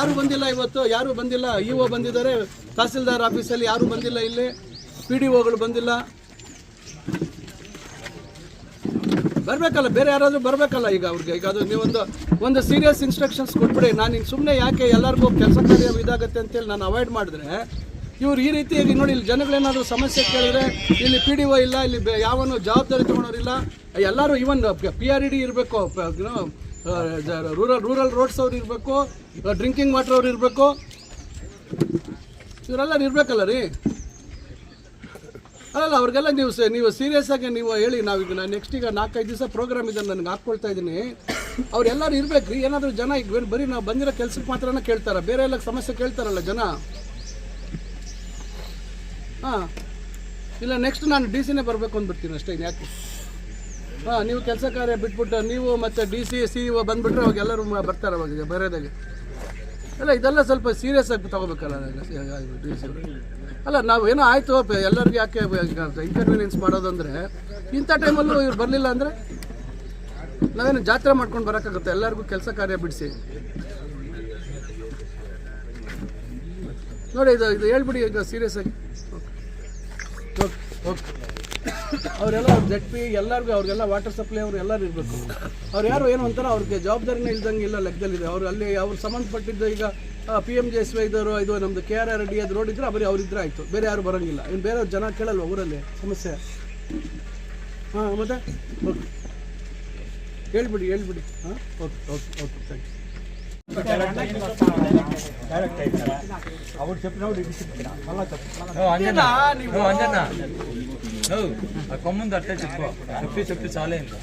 ಯಾರು ಬಂದಿಲ್ಲ ಇವತ್ತು, ಯಾರು ಬಂದಿಲ್ಲ? ಇ ಬಂದಿದ್ದಾರೆ, ತಹಸೀಲ್ದಾರ್ ಆಫೀಸಲ್ಲಿ ಯಾರು ಬಂದಿಲ್ಲ ಇಲ್ಲಿ? ಪಿ ಡಿ ಒಗಳು ಬಂದಿಲ್ಲ. ಬರಬೇಕಲ್ಲ, ಬೇರೆ ಯಾರಾದರೂ ಬರಬೇಕಲ್ಲ ಈಗ ಅವ್ರಿಗೆ? ಈಗ ಅದು ನೀವೊಂದು, ಒಂದು ಸೀರಿಯಸ್ ಇನ್ಸ್ಟ್ರಕ್ಷನ್ಸ್ ಕೊಟ್ಬಿಡಿ. ನಾನು ಹಿಂಗೆ ಸುಮ್ಮನೆ ಯಾಕೆ ಎಲ್ಲರಿಗೂ ಕೆಲಸ ಕಾರ್ಯ ಇದಾಗತ್ತೆ ಅಂತೇಳಿ ನಾನು ಅವಾಯ್ಡ್ ಮಾಡಿದ್ರೆ, ಇವ್ರು ಈ ರೀತಿಯಾಗಿ ನೋಡಿ, ಇಲ್ಲಿ ಜನಗಳೇನಾದರೂ ಸಮಸ್ಯೆ ಕೇಳಿದ್ರೆ, ಇಲ್ಲಿ ಪಿ ಡಿ ಒ ಇಲ್ಲ ಇಲ್ಲಿ ಯಾವನು ಜವಾಬ್ದಾರಿ ತೊಗೊಳೋರಿಲ್ಲ. ಎಲ್ಲರೂ ಇವನ್ ಪಿ ಆರ್ ಇ ಡಿ ಇರಬೇಕು ರೂರಲ್ ರೂರಲ್ ರೋಡ್ಸ್ ಅವ್ರು ಇರಬೇಕು ಡ್ರಿಂಕಿಂಗ್ ವಾಟರ್ ಅವ್ರು ಇರಬೇಕು. ಇವರೆಲ್ಲ ಇರಬೇಕಲ್ಲ ರೀ? ಅಲ್ಲ ಅವ್ರಿಗೆಲ್ಲ ನೀವು ನೀವು ಸೀರಿಯಸ್ ಆಗಿ ನೀವು ಹೇಳಿ ನಾವೀಗ ನಾನು ನೆಕ್ಸ್ಟ್ ಈಗ ನಾಲ್ಕೈದು ದಿವಸ ಪ್ರೋಗ್ರಾಮ್ ಇದೆ ನನಗೆ ಹಾಕ್ಕೊಳ್ತಾ ಇದ್ದೀನಿ. ಅವ್ರೆಲ್ಲರೂ ಇರ್ಬೇಕು ರೀ, ಏನಾದರೂ ಜನ ಈಗ ಬರೀ- ನಾವು ಬಂದಿರೋ ಕೆಲ್ಸಕ್ಕೆ ಮಾತ್ರನೇ ಕೇಳ್ತಾರೆ, ಬೇರೆ ಎಲ್ಲ ಸಮಸ್ಯೆ ಕೇಳ್ತಾರಲ್ಲ ಜನ. ಹಾಂ. ಇಲ್ಲ ನೆಕ್ಸ್ಟ್ ನಾನು ಡಿ ಸಿನೇ ಬರಬೇಕು ಅಂದ್ಬಿಡ್ತೀನಿ ಅಷ್ಟೇ ಯಾಕೆ? ಹಾಂ, ನೀವು ಕೆಲಸ ಕಾರ್ಯ ಬಿಟ್ಬಿಟ್ಟು ನೀವು ಮತ್ತು ಡಿ ಸಿ ಸಿ ಇ ಬಂದುಬಿಟ್ರೆ ಅವಾಗ ಎಲ್ಲರೂ ಬರ್ತಾರೆ ಅವಾಗ ಬರೋದಾಗೆ ಅಲ್ಲ, ಇದೆಲ್ಲ ಸ್ವಲ್ಪ ಸೀರಿಯಸ್ ಆಗಿ ತಗೋಬೇಕಲ್ಲ ಡಿ ಸಿ ಅಲ್ಲ, ನಾವು ಏನೋ ಆಯಿತು, ಎಲ್ಲರಿಗೂ ಯಾಕೆ ಇನ್ಕನ್ವೀನಿಯನ್ಸ್ ಮಾಡೋದಂದ್ರೆ, ಇಂಥ ಟೈಮಲ್ಲೂ ಇವ್ರು ಬರಲಿಲ್ಲ ಅಂದರೆ ನಾವೇನು ಜಾತ್ರೆ ಮಾಡ್ಕೊಂಡು ಬರೋಕ್ಕಾಗುತ್ತೆ? ಎಲ್ಲರಿಗೂ ಕೆಲಸ ಕಾರ್ಯ ಬಿಡಿಸಿ. ನೋಡಿ, ಇದು ಇದು ಹೇಳ್ಬಿಡಿ ಈಗ ಸೀರಿಯಸ್ ಆಗಿ. ಓಕೆ. ಓಕೆ. ಅವರೆಲ್ಲ ಜಡ್ ಪಿ ಎಲ್ಲರಿಗೂ ಅವ್ರಿಗೆಲ್ಲ ವಾಟರ್ ಸಪ್ಲೈ ಅವ್ರು ಎಲ್ಲರೂ ಇರಬೇಕು. ಅವ್ರು ಯಾರು ಏನು ಅಂತಾರೋ ಅವ್ರಿಗೆ ಜವಾಬ್ದಾರಿನೇ ಇಲ್ದಂಗೆ ಇಲ್ಲ ಲೆಕ್ಕದಲ್ಲಿದೆ. ಅವ್ರು ಅಲ್ಲಿ ಅವ್ರು ಸಂಬಂಧಪಟ್ಟಿದ್ದು ಈಗ P M J S Y ಇದ್ದವರು ಇದು ನಮ್ಮದು ಕೆ ಆರ್ ಆರ್ ಡಿ ಅದು ರೋಡ್ ಇದ್ರೆ ಬರೀ ಅವ್ರಿದ್ರೆ ಆಯಿತು. ಬೇರೆ ಯಾರು ಬರೋಂಗಿಲ್ಲ. ಇನ್ನು ಬೇರೆ ಜನ ಕೇಳಲ್ವ ಊರಲ್ಲಿ? ಸಮಸ್ಯೆ. ಹಾಂ ಮತ್ತೆ? ಓಕೆ ಹೇಳ್ಬಿಡಿ ಹೇಳ್ಬಿಡಿ. ಹಾಂ? Okay okay okay thank you ಅವ್ರು ఆ కొమ్ముంది అట్టే చెప్పు. చెప్పి చెప్పి చాలే ఇంకా.